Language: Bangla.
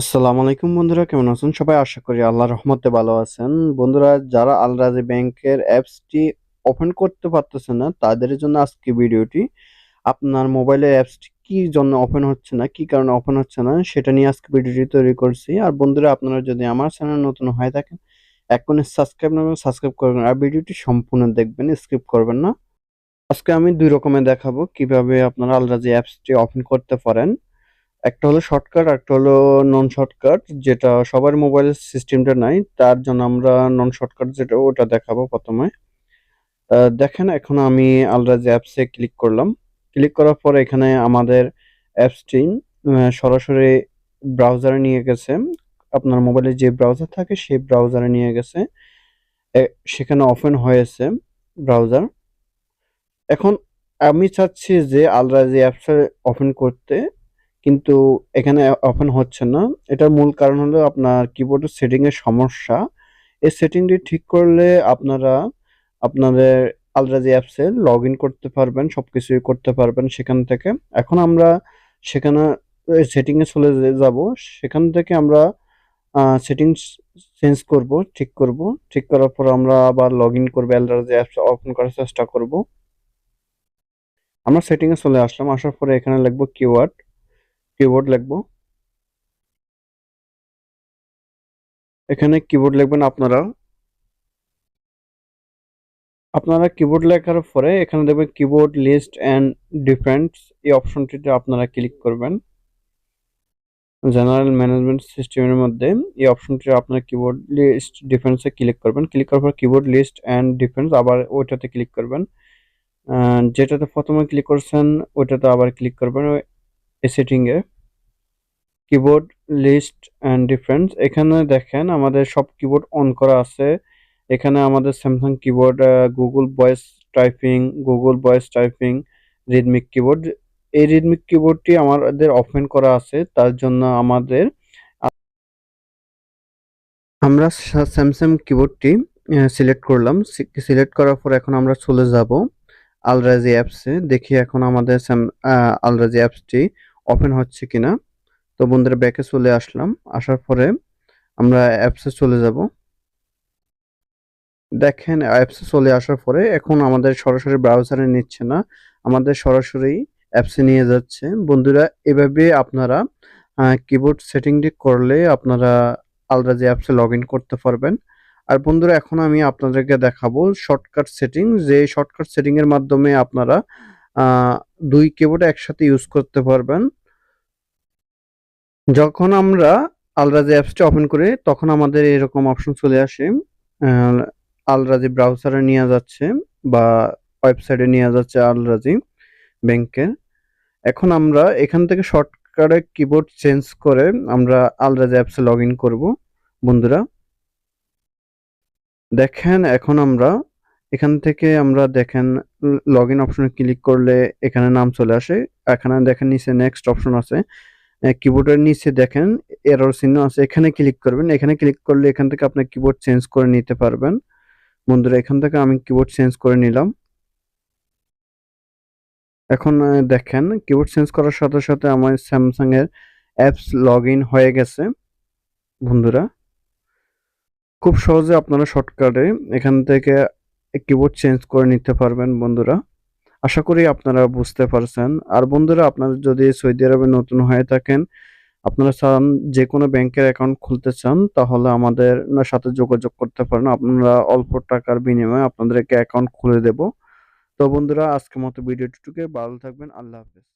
আসসালামু আলাইকুম বন্ধুরা, কেমন আছেন? সবাই আশা করি আল্লাহর রহমতে ভালো আছেন। বন্ধুরা, যারা আল রাজি ব্যাংকের অ্যাপসটি ওপেন করতে পারতেছেন না, তাদের জন্য আজকে ভিডিওটি, আপনার মোবাইলে অ্যাপসটি কি জন্য ওপেন হচ্ছে না, কি কারণে ওপেন হচ্ছে না, সেটা নিয়ে আজকে ভিডিওটি তৈরি করছি। আর বন্ধুরা, আপনারা যদি আমার চ্যানেল নতুন হয়ে থাকেন, এখনই সাবস্ক্রাইব না সাবস্ক্রাইব করবেন, আর ভিডিওটি সম্পূর্ণ দেখবেন, স্কিপ করবেন না। আজকে আমি দুই রকমের দেখাবো, কীভাবে আপনারা আলরাজি অ্যাপসটি ওপেন করতে পারেন। একটা হলো শর্টকাট একটা হলো নন শর্টকাট যেটা সবার মোবাইল সিস্টেমটা নাই, তার জন্য আমরা নন শর্টকাট যেটা, ওটা দেখাবো প্রথমে। দেখেন, এখন আমি আলরাজ অ্যাপসে ক্লিক করলাম। ক্লিক করার পর এখানে আমাদের অ্যাপসটি সরাসরি ব্রাউজারে নিয়ে গেছে। আপনার মোবাইলে যে ব্রাউজার থাকে, সেই ব্রাউজারে নিয়ে গেছে। সেখানে ওপেন হয়েছে ব্রাউজার এখন আমি চাচ্ছি যে আলরাজি অ্যাপসে ওপেন করতে কিন্তু এখানে ওপেন হচ্ছে না। এটার মূল কারণ হলো আপনার কিবোর্ডের সেটিং এর সমস্যা। এই সেটিংটি ঠিক করলে আপনারা আপনাদের আলরাজি অ্যাপসে লগ ইন করতে পারবেন সবকিছুই করতে পারবেন সেখান থেকে। এখন আমরা সেখানে সেটিং এ চলে যাব, সেখান থেকে আমরা সেটিংস চেঞ্জ করব, ঠিক করব। ঠিক করার পর আমরা আবার লগ ইন করব আলরাজি অ্যাপস ওপেন করার চেষ্টা করব। আমরা সেটিং এ চলে আসলাম, আসার পরে এখানে লিখব কিওয়ার্ড কিবোর্ড লিখব এখানে কিবোর্ড লিখবেন আপনারা। আপনারা কিবোর্ড লেখার পরে এখানে দেখবেন কিবোর্ড লিস্ট অ্যান্ড ডিফারেন্স এই অপশনটিতে আপনারা ক্লিক করবেন। জেনারেল ম্যানেজমেন্ট সিস্টেমের মধ্যে এই অপশনটি আপনার কিবোর্ড লিস্ট ডিফারেন্সে ক্লিক করবেন। ক্লিক করার পর কিবোর্ড লিস্ট অ্যান্ড ডিফারেন্স আবার ওইটাতে ক্লিক করবেন। যেটাতে প্রথমে ক্লিক করছেন, ওইটাতে আবার ক্লিক করবেন। সেটিংয়ে কিবোর্ড লিস্ট অ্যান্ড ডিফারেন্স এখানে দেখেন আমাদের সব কিবোর্ড অন করা আছে। এখানে আমাদের Samsung keyboard Google voice typing Google voice typing Ridmik keyboard এই রিদমিক কিবোর্ডটি আমাদের ওপেন করা আছে, তার জন্য আমাদের আমরা স্যামসাং কিবোর্ডটি সিলেক্ট করলাম। সিলেক্ট করার পর এখন আমরা চলে যাব আলরাজি অ্যাপসে দেখি এখন আমাদের আলরাজি অ্যাপসটি ওপেন হচ্ছে কিনা, তো বন্ধুরা ব্যাকে চলে আসলাম। আসার পরে আমরা অ্যাপসে চলে যাব। দেখেন অ্যাপসে চলে আসার পরে এখন আমাদের সরাসরি ব্রাউজারে নিচ্ছে না, আমাদের সরাসরি অ্যাপসে নিয়ে যাচ্ছে। বন্ধুরা, এভাবে আপনারা কিবোর্ড সেটিংটি করলে আপনারা আলরাজি অ্যাপসে লগ করতে পারবেন। আর বন্ধুরা, এখন আমি আপনাদেরকে দেখাবো শর্টকাট সেটিং যে শর্টকাট সেটিং এর মাধ্যমে আপনারা দুই কিবোর্ড একসাথে ইউজ করতে পারবেন। যখন আমরা আলরাজি অ্যাপসটা ওপেন করি, তখন আমাদের এরকম অপশন চলে আসে। আলরাজি ব্রাউজারে নিয়ে যাচ্ছে বা ওয়েবসাইটে নিয়ে যাচ্ছে আলরাজি ব্যাংকের এখন আমরা এখান থেকে শর্টকাটে কিবোর্ড চেঞ্জ করে আমরা আলরাজি অ্যাপসে লগ ইন করব, বন্ধুরা। দেখেন, এখন আমরা এখান থেকে আমরা দেখেন লগ ইন অপশনে ক্লিক করলে এখানে নাম চলে আসে। এখানে দেখেন নিচে নেক্সট অপশন আছে। কিবোর্ডের নিচে দেখেন এরর চিহ্ন আছে। এখানে ক্লিক করবেন। এখানে ক্লিক করলে এখান থেকে আপনার কিবোর্ড চেঞ্জ করে নিতে পারবেন। বন্ধুরা, এখান থেকে আমি কিবোর্ড চেঞ্জ করে নিলাম। এখন দেখেন কিবোর্ড চেঞ্জ করার সাথে সাথে আমার স্যামসাং এর অ্যাপস লগ হয়ে গেছে। বন্ধুরা, খুব সহজে আপনারা শর্টকাটে এখান থেকে কিবোর্ড চেঞ্জ করে নিতে পারবেন বন্ধুরা। আশা করি আপনারা বুঝতে পারছেন। আর বন্ধুরা, আপনারা যদি সৌদি আরবে নতুন হয়ে থাকেন, আপনারা চান যে কোনো ব্যাংকের অ্যাকাউন্ট খুলতে চান, তাহলে আমাদের সাথে যোগাযোগ করতে পারেন। আপনারা অল্প টাকার বিনিময়ে আপনাদেরকে অ্যাকাউন্ট খুলে দেব। তো বন্ধুরা, আজকের মতো ভিডিওটুকুকে ভালো থাকবেন। আল্লাহ হাফেজ।